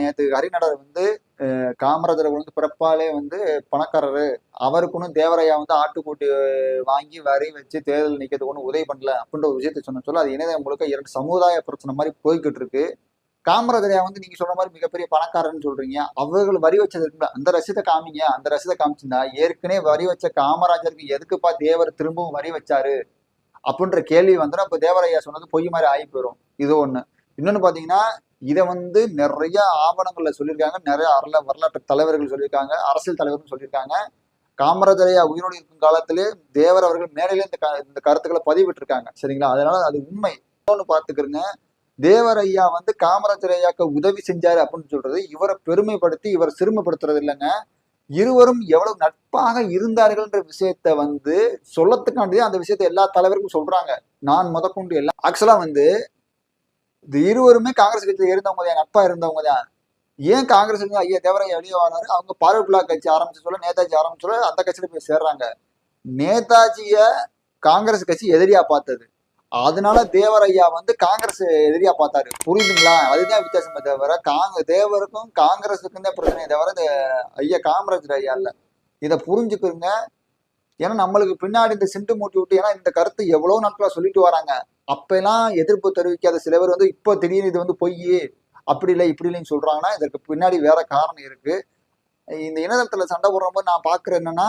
நேற்று ஹரிநடர் வந்து காமராஜர் வந்து பிறப்பாலே வந்து பணக்காரரு. அவருக்குன்னு தேவரையா வந்து ஆட்டுக்கூட்டி வாங்கி வரி வச்சு தேர்தல் நிற்கிறதுக்கு ஒன்றும் உதவி பண்ணல அப்படின்ற ஒரு விஷயத்தை சொன்ன சொல்ல அது இணையம் முழுக்க இரண்டு சமுதாய பிரச்சனை மாதிரி போய்கிட்டு இருக்கு. காமராஜரையா வந்து நீங்க சொல்ற மாதிரி மிகப்பெரிய பணக்காரன்னு சொல்றீங்க. அவர்கள் வரி வச்சது இருக்குல்ல அந்த ரசீதை காமிங்க அந்த ரசீதை காமிச்சிருந்தா ஏற்கனவே வரி வச்ச காமராஜருக்கு எதுக்குப்பா தேவர் திரும்பவும் வரி வச்சாரு? அப்படின்ற கேள்வி வந்துடும் அப்போ தேவரையா சொன்னது பொய் மாதிரி ஆகி போயிடும் இது ஒன்று இன்னொன்னு பார்த்தீங்கன்னா இதை வந்து நிறைய ஆவணங்கள்ல சொல்லியிருக்காங்க. நிறைய அரல வரலாற்று தலைவர்கள் சொல்லியிருக்காங்க. அரசியல் தலைவர்கள் சொல்லியிருக்காங்க. காமராஜரையா உயிரோடு இருக்கும் காலத்திலே தேவர் அவர்கள் மேடையில இந்த க- இந்த கருத்துக்களை பதிவிட்டிருக்காங்க. சரிங்களா? அதனால அது உண்மை. இன்னொன்று பார்த்துக்கிறங்க. தேவர் ஐயா வந்து காமராஜர் ஐயாக்கு உதவி செஞ்சாரு அப்படின்னு சொல்றது இவரை பெருமைப்படுத்தி இவரை சிறுமைப்படுத்துறது இல்லைங்க. இருவரும் எவ்வளவு நட்பாக இருந்தார்கள்ன்ற விஷயத்த வந்து சொல்லத்துக்காண்டியே அந்த விஷயத்த எல்லா தலைவருக்கும் சொல்றாங்க. நான் முதற்கொண்டு எல்லாம் ஆக்சுவலா வந்து இது இருவருமே காங்கிரஸ் கட்சியில் இருந்தவங்க தான் நட்பா இருந்தவங்க தான். ஏன் காங்கிரஸ் வந்து ஐயா தேவரையா வெளியே வராரு? அவங்க பார்வை கட்சி ஆரம்பிச்சு சொல்ல நேதாஜி ஆரம்பிச்சு சொல்ல அந்த கட்சியில போய் சேர்றாங்க. நேதாஜிய காங்கிரஸ் கட்சி எதிரியா பார்த்தது. அதனால தேவரையா வந்து காங்கிரஸ் எதிரியா பார்த்தாரு. புரியுதுங்களா? அதுதான் வித்தியாசமே தவிர காங்க தேவருக்கும் காங்கிரஸுக்கும் தான் பிரச்சனையே தவிர இந்த ஐயா காமராஜர் ஐயா இல்ல. இதை புரிஞ்சுக்கிறங்க ஏன்னா நம்மளுக்கு பின்னாடி இந்த சிண்டு மூட்டி விட்டு ஏன்னா இந்த கருத்து எவ்வளவு நாட்களா சொல்லிட்டு வராங்க. அப்பெல்லாம் எதிர்ப்பு தெரிவிக்காத சில பேர் வந்து இப்போ திடீர்னு இது வந்து பொய் அப்படி இல்லை இப்படி இல்லைன்னு சொல்றாங்கன்னா இதற்கு பின்னாடி வேற காரணம் இருக்கு. இந்த இணையதளத்துல சண்டை போடுறப்போ நான் பாக்குறேன் என்னன்னா